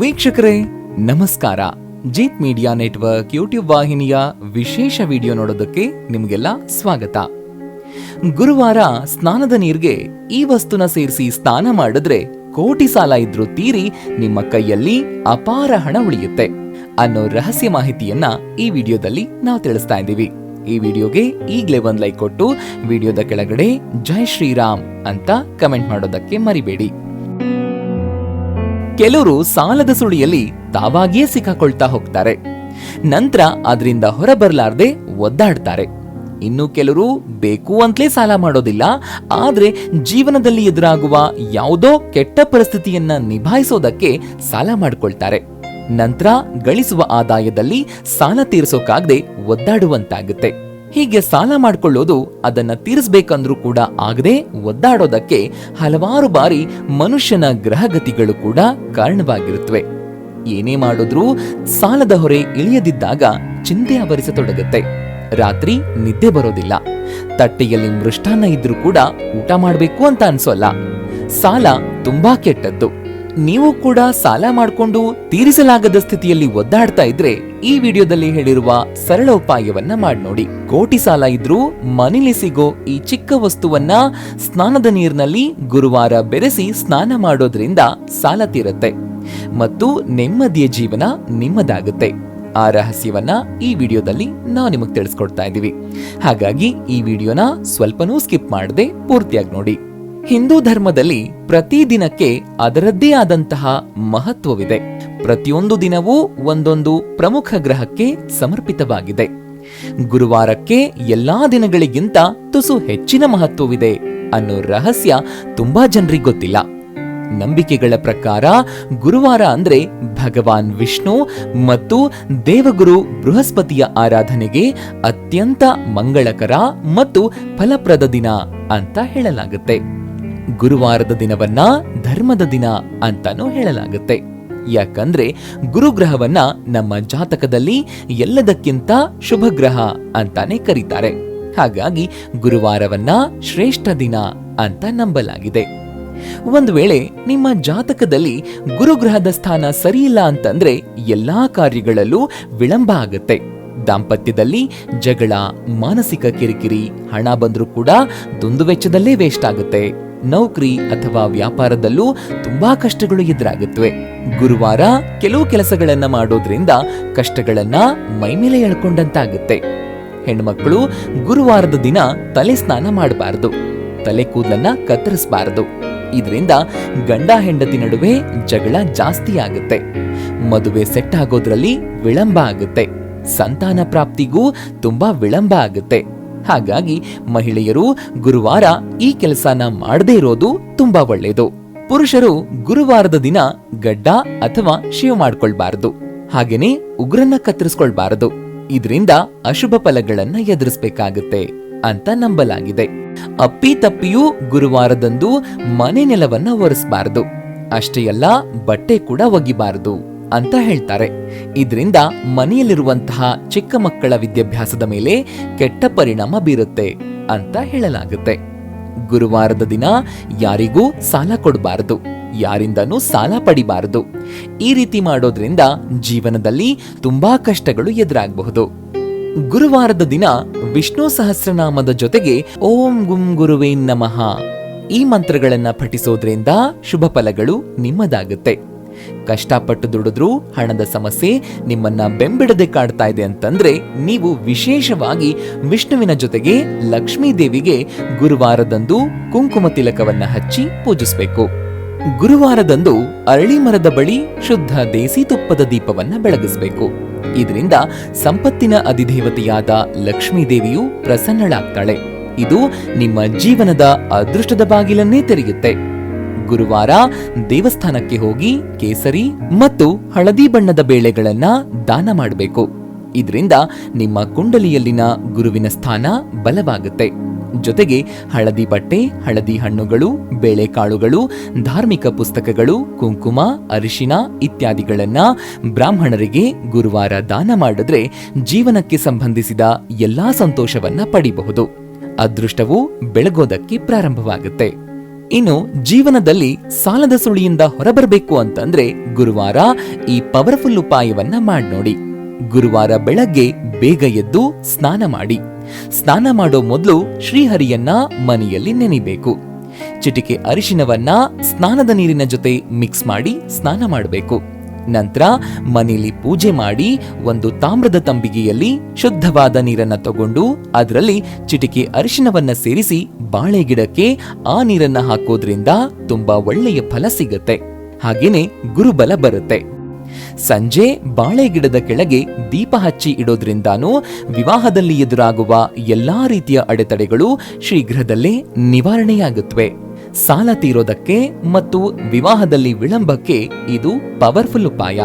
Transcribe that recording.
ವೀಕ್ಷಕರೇ, ನಮಸ್ಕಾರ. Jeet media network YouTube ವಾಹಿನಿಯ ವಿಶೇಷ ವಿಡಿಯೋ ನೋಡೋದಕ್ಕೆ ನಿಮಗೆಲ್ಲ ಸ್ವಾಗತ. ಗುರುವಾರ ಸ್ನಾನದ ನೀರಿಗೆ ಈ ವಸ್ತುನ ಸೇರಿಸಿ ಸ್ನಾನ ಮಾಡಿದ್ರೆ ಕೋಟಿ ಸಾಲ ಇದ್ರೂ ತೀರಿ ನಿಮ್ಮ ಕೈಯಲ್ಲಿ ಅಪಾರ ಹಣ ಉಳಿಯುತ್ತೆ ಅನ್ನೋ ರಹಸ್ಯ ಮಾಹಿತಿಯನ್ನ ಈ ವಿಡಿಯೋದಲ್ಲಿ ನಾವು ತಿಳಿಸ್ತಾ ಇದ್ದೀವಿ. ಈ ವಿಡಿಯೋಗೆ ಈಗಲೇ ಒಂದು ಲೈಕ್ ಕೊಟ್ಟು ವಿಡಿಯೋದ ಕೆಳಗಡೆ ಜೈ ಶ್ರೀರಾಮ್ ಅಂತ ಕಮೆಂಟ್ ಮಾಡೋದಕ್ಕೆ ಮರಿಬೇಡಿ. ಕೆಲವರು ಸಾಲದ ಸುಳಿಯಲ್ಲಿ ತಾವಾಗಿಯೇ ಸಿಕ್ಕಾಕೊಳ್ತಾ ಹೋಗ್ತಾರೆ. ನಂತರ ಅದರಿಂದ ಹೊರಬರಲಾರ್ದೆ ಒದ್ದಾಡ್ತಾರೆ. ಇನ್ನು ಕೆಲವರು ಬೇಕು ಅಂತಲೇ ಸಾಲ ಮಾಡೋದಿಲ್ಲ, ಆದರೆ ಜೀವನದಲ್ಲಿ ಎದುರಾಗುವ ಯಾವುದೋ ಕೆಟ್ಟ ಪರಿಸ್ಥಿತಿಯನ್ನ ನಿಭಾಯಿಸೋದಕ್ಕೆ ಸಾಲ ಮಾಡ್ಕೊಳ್ತಾರೆ. ನಂತರ ಗಳಿಸುವ ಆದಾಯದಲ್ಲಿ ಸಾಲ ತೀರಿಸೋಕಾಗದೆ ಒದ್ದಾಡುವಂತಾಗುತ್ತೆ. ಹೀಗೆ ಸಾಲ ಮಾಡಿಕೊಳ್ಳೋದು ಅದನ್ನ ತೀರಿಸಬೇಕಂದ್ರೂ ಕೂಡ ಆಗದೆ ಒದ್ದಾಡೋದಕ್ಕೆ ಹಲವಾರು ಬಾರಿ ಮನುಷ್ಯನ ಗ್ರಹಗತಿಗಳು ಕೂಡ ಕಾರಣವಾಗಿರುತ್ತವೆ. ಏನೇ ಮಾಡಿದ್ರೂ ಸಾಲದ ಹೊರೆ ಇಳಿಯದಿದ್ದಾಗ ಚಿಂತೆ ಆವರಿಸತೊಡಗುತ್ತೆ. ರಾತ್ರಿ ನಿದ್ದೆ ಬರೋದಿಲ್ಲ. ತಟ್ಟೆಯಲ್ಲಿ ಮೃಷ್ಟಾನ್ನ ಇದ್ರೂ ಕೂಡ ಊಟ ಮಾಡಬೇಕು ಅಂತ ಅನ್ಸೋಲ್ಲ. ಸಾಲ ತುಂಬಾ ಕೆಟ್ಟದ್ದು. ನೀವು ಕೂಡ ಸಾಲ ಮಾಡಿಕೊಂಡು ತೀರಿಸಲಾಗದ ಸ್ಥಿತಿಯಲ್ಲಿ ಒದ್ದಾಡ್ತಾ ಇದ್ರೆ ಈ ವಿಡಿಯೋದಲ್ಲಿ ಹೇಳಿರುವ ಸರಳ ಉಪಾಯವನ್ನ ಮಾಡಿ ನೋಡಿ. ಕೋಟಿ ಸಾಲ ಇದ್ರೂ ಮನೇಲಿ ಸಿಗೋ ಈ ಚಿಕ್ಕ ವಸ್ತುವನ್ನ ಸ್ನಾನದ ನೀರಿನಲ್ಲಿ ಗುರುವಾರ ಬೆರೆಸಿ ಸ್ನಾನ ಮಾಡೋದ್ರಿಂದ ಸಾಲ ತೀರತ್ತೆ. ಮತ್ತು ನೆಮ್ಮದಿಯ ಜೀವನ ನಿಮ್ಮದಾಗುತ್ತೆ. ಆ ರಹಸ್ಯವನ್ನ ಈ ವಿಡಿಯೋದಲ್ಲಿ ನಾವು ನಿಮಗೆ ತಿಳಿಸ್ಕೊಡ್ತಾ ಇದ್ದೀವಿ. ಹಾಗಾಗಿ ಈ ವಿಡಿಯೋನ ಸ್ವಲ್ಪನೂ ಸ್ಕಿಪ್ ಮಾಡದೆ ಪೂರ್ತಿಯಾಗಿ ನೋಡಿ. ಹಿಂದೂ ಧರ್ಮದಲ್ಲಿ ಪ್ರತಿ ದಿನಕ್ಕೆ ಅದರದ್ದೇ ಆದಂತಹ ಮಹತ್ವವಿದೆ. ಪ್ರತಿಯೊಂದು ದಿನವೂ ಒಂದೊಂದು ಪ್ರಮುಖ ಗ್ರಹಕ್ಕೆ ಸಮರ್ಪಿತವಾಗಿದೆ. ಗುರುವಾರಕ್ಕೆ ಎಲ್ಲಾ ದಿನಗಳಿಗಿಂತ ತುಸು ಹೆಚ್ಚಿನ ಮಹತ್ವವಿದೆ ಅನ್ನೋ ರಹಸ್ಯ ತುಂಬಾ ಜನರಿಗೆ ಗೊತ್ತಿಲ್ಲ. ನಂಬಿಕೆಗಳ ಪ್ರಕಾರ ಗುರುವಾರ ಅಂದ್ರೆ ಭಗವಾನ್ ವಿಷ್ಣು ಮತ್ತು ದೇವಗುರು ಬೃಹಸ್ಪತಿಯ ಆರಾಧನೆಗೆ ಅತ್ಯಂತ ಮಂಗಳಕರ ಮತ್ತು ಫಲಪ್ರದ ದಿನ ಅಂತ ಹೇಳಲಾಗುತ್ತೆ. ಗುರುವಾರದ ದಿನವನ್ನ ಧರ್ಮದ ದಿನ ಅಂತಾನೂ ಹೇಳಲಾಗುತ್ತೆ. ಯಾಕಂದ್ರೆ ಗುರುಗ್ರಹವನ್ನ ನಮ್ಮ ಜಾತಕದಲ್ಲಿ ಎಲ್ಲದಕ್ಕಿಂತ ಶುಭ ಗ್ರಹ ಅಂತಾನೆ ಕರೀತಾರೆ. ಹಾಗಾಗಿ ಗುರುವಾರವನ್ನ ಶ್ರೇಷ್ಠ ದಿನ ಅಂತ ನಂಬಲಾಗಿದೆ. ಒಂದು ವೇಳೆ ನಿಮ್ಮ ಜಾತಕದಲ್ಲಿ ಗುರುಗ್ರಹದ ಸ್ಥಾನ ಸರಿಯಿಲ್ಲ ಅಂತಂದ್ರೆ ಎಲ್ಲಾ ಕಾರ್ಯಗಳಲ್ಲೂ ವಿಳಂಬ ಆಗುತ್ತೆ. ದಾಂಪತ್ಯದಲ್ಲಿ ಜಗಳ, ಮಾನಸಿಕ ಕಿರಿಕಿರಿ, ಹಣ ಬಂದರೂ ಕೂಡ ದುಂದುವೆಚ್ಚದಲ್ಲೇ ವೇಸ್ಟ್ ಆಗುತ್ತೆ. ನೌಕರಿ ಅಥವಾ ವ್ಯಾಪಾರದಲ್ಲೂ ತುಂಬಾ ಕಷ್ಟಗಳು ಎದುರಾಗುತ್ತವೆ. ಗುರುವಾರ ಕೆಲವು ಕೆಲಸಗಳನ್ನ ಮಾಡೋದ್ರಿಂದ ಕಷ್ಟಗಳನ್ನ ಮೈಮೇಲೆ ಎಳ್ಕೊಂಡಂತಾಗುತ್ತೆ. ಹೆಣ್ಮಕ್ಳು ಗುರುವಾರದ ದಿನ ತಲೆ ಸ್ನಾನ ಮಾಡಬಾರದು. ತಲೆ ಕೂದಲನ್ನ ಕತ್ತರಿಸಬಾರದು. ಇದರಿಂದ ಗಂಡ ಹೆಂಡತಿ ನಡುವೆ ಜಗಳ ಜಾಸ್ತಿ ಆಗುತ್ತೆ. ಮದುವೆ ಸೆಟ್ ಆಗೋದ್ರಲ್ಲಿ ವಿಳಂಬ ಆಗುತ್ತೆ. ಸಂತಾನ ಪ್ರಾಪ್ತಿಗೂ ತುಂಬಾ ವಿಳಂಬ ಆಗುತ್ತೆ. ಹಾಗಾಗಿ ಮಹಿಳೆಯರು ಗುರುವಾರ ಈ ಕೆಲಸನ ಮಾಡದೇ ಇರೋದು ತುಂಬಾ ಒಳ್ಳೆಯದು. ಪುರುಷರು ಗುರುವಾರದ ದಿನ ಗಡ್ಡ ಅಥವಾ ಶೇವ್ ಮಾಡ್ಕೊಳ್ಬಾರದು. ಹಾಗೇನೆ ಉಗ್ರನ್ನ ಕತ್ತರಿಸ್ಕೊಳ್ಬಾರದು. ಇದರಿಂದ ಅಶುಭ ಫಲಗಳನ್ನ ಎದುರಿಸಬೇಕಾಗುತ್ತೆ ಅಂತ ನಂಬಲಾಗಿದೆ. ಅಪ್ಪಿ ತಪ್ಪಿಯೂ ಗುರುವಾರದಂದು ಮನೆ ನೆಲವನ್ನ ಒರೆಸಬಾರದು. ಅಷ್ಟೇ ಅಲ್ಲ ಬಟ್ಟೆ ಕೂಡ ಒಗಿಬಾರದು. ಅಂತ ಹೇಳ್ತಾರೆ. ಇದರಿಂದ ಮನೆಯಲ್ಲಿರುವಂತಹ ಚಿಕ್ಕ ಮಕ್ಕಳ ವಿದ್ಯಾಭ್ಯಾಸದ ಮೇಲೆ ಕೆಟ್ಟ ಪರಿಣಾಮ ಬೀರುತ್ತೆ ಅಂತ ಹೇಳಲಾಗುತ್ತೆ. ಗುರುವಾರದ ದಿನ ಯಾರಿಗೂ ಸಾಲ ಕೊಡಬಾರದು, ಯಾರಿಂದನೂ ಸಾಲ ಪಡಿಬಾರದು. ಈ ರೀತಿ ಮಾಡೋದ್ರಿಂದ ಜೀವನದಲ್ಲಿ ತುಂಬಾ ಕಷ್ಟಗಳು ಎದುರಾಗಬಹುದು. ಗುರುವಾರದ ದಿನ ವಿಷ್ಣು ಸಹಸ್ರನಾಮದ ಜೊತೆಗೆ ಓಂ ಗುಂ ಗುರುವೇ ನಮಃ ಈ ಮಂತ್ರಗಳನ್ನ ಪಠಿಸೋದ್ರಿಂದ ಶುಭ ಫಲಗಳು ನಿಮ್ಮದಾಗುತ್ತೆ. ಕಷ್ಟಪಟ್ಟು ದುಡಿದ್ರೂ ಹಣದ ಸಮಸ್ಯೆ ನಿಮ್ಮನ್ನ ಬೆಂಬಿಡದೆ ಕಾಡ್ತಾ ಇದೆ ಅಂತಂದ್ರೆ ನೀವು ವಿಶೇಷವಾಗಿ ವಿಷ್ಣುವಿನ ಜೊತೆಗೆ ಲಕ್ಷ್ಮೀ ದೇವಿಗೆ ಗುರುವಾರದಂದು ಕುಂಕುಮ ತಿಲಕವನ್ನ ಹಚ್ಚಿ ಪೂಜಿಸಬೇಕು. ಗುರುವಾರದಂದು ಅರಳಿ ಮರದ ಬಳಿ ಶುದ್ಧ ದೇಸಿ ತುಪ್ಪದ ದೀಪವನ್ನ ಬೆಳಗಿಸಬೇಕು. ಇದರಿಂದ ಸಂಪತ್ತಿನ ಅಧಿದೇವತೆಯಾದ ಲಕ್ಷ್ಮೀ ದೇವಿಯು ಪ್ರಸನ್ನಳಾಗ್ತಾಳೆ. ಇದು ನಿಮ್ಮ ಜೀವನದ ಅದೃಷ್ಟದ ಬಾಗಿಲನ್ನೇ ತೆರೆಯುತ್ತೆ. ಗುರುವಾರ ದೇವಸ್ಥಾನಕ್ಕೆ ಹೋಗಿ ಕೇಸರಿ ಮತ್ತು ಹಳದಿ ಬಣ್ಣದ ಬೇಳೆಗಳನ್ನ ದಾನ ಮಾಡಬೇಕು. ಇದರಿಂದ ನಿಮ್ಮ ಕುಂಡಲಿಯಲ್ಲಿನ ಗುರುವಿನ ಸ್ಥಾನ ಬಲವಾಗುತ್ತೆ. ಜೊತೆಗೆ ಹಳದಿ ಬಟ್ಟೆ, ಹಳದಿ ಹಣ್ಣುಗಳು, ಬೇಳೆಕಾಳುಗಳು, ಧಾರ್ಮಿಕ ಪುಸ್ತಕಗಳು, ಕುಂಕುಮ, ಅರಿಶಿನ ಇತ್ಯಾದಿಗಳನ್ನ ಬ್ರಾಹ್ಮಣರಿಗೆ ಗುರುವಾರ ದಾನ ಮಾಡಿದ್ರೆ ಜೀವನಕ್ಕೆ ಸಂಬಂಧಿಸಿದ ಎಲ್ಲಾ ಸಂತೋಷವನ್ನ ಪಡಿಬಹುದು. ಅದೃಷ್ಟವು ಬೆಳಗೋದಕ್ಕೆ ಪ್ರಾರಂಭವಾಗುತ್ತೆ. ಇನ್ನು ಜೀವನದಲ್ಲಿ ಸಾಲದ ಸುಳಿಯಿಂದ ಹೊರಬರಬೇಕು ಅಂತಂದ್ರೆ ಗುರುವಾರ ಈ ಪವರ್ಫುಲ್ ಉಪಾಯವನ್ನ ಮಾಡಿ ನೋಡಿ. ಗುರುವಾರ ಬೆಳಗ್ಗೆ ಬೇಗ ಎದ್ದು ಸ್ನಾನ ಮಾಡಿ. ಸ್ನಾನ ಮಾಡೋ ಮೊದಲು ಶ್ರೀಹರಿಯನ್ನ ಮನೆಯಲ್ಲಿ ನೆನಿಬೇಕು. ಚಿಟಿಕೆ ಅರಿಶಿನವನ್ನ ಸ್ನಾನದ ನೀರಿನ ಜೊತೆ ಮಿಕ್ಸ್ ಮಾಡಿ ಸ್ನಾನ ಮಾಡಬೇಕು. ನಂತರ ಮನೆಯಲ್ಲಿ ಪೂಜೆ ಮಾಡಿ ಒಂದು ತಾಮ್ರದ ತಂಬಿಗೆಯಲ್ಲಿ ಶುದ್ಧವಾದ ನೀರನ್ನ ತಗೊಂಡು ಅದರಲ್ಲಿ ಚಿಟಿಕೆ ಅರಿಶಿನವನ್ನ ಸೇರಿಸಿ ಬಾಳೆ ಗಿಡಕ್ಕೆ ಆ ನೀರನ್ನ ಹಾಕೋದ್ರಿಂದ ತುಂಬಾ ಒಳ್ಳೆಯ ಫಲ ಸಿಗುತ್ತೆ. ಹಾಗೇನೆ ಗುರುಬಲ ಬರುತ್ತೆ. ಸಂಜೆ ಬಾಳೆ ಗಿಡದ ಕೆಳಗೆ ದೀಪ ಹಚ್ಚಿ ಇಡೋದ್ರಿಂದಾನೂ ವಿವಾಹದಲ್ಲಿ ಎದುರಾಗುವ ಎಲ್ಲಾ ರೀತಿಯ ಅಡೆತಡೆಗಳು ಶೀಘ್ರದಲ್ಲೇ ನಿವಾರಣೆಯಾಗುತ್ತವೆ ಸಾಲ ತೀರೋದಕ್ಕೆ ಮತ್ತು ವಿವಾಹದಲ್ಲಿ ವಿಳಂಬಕ್ಕೆ ಇದು ಪವರ್ಫುಲ್ ಉಪಾಯ.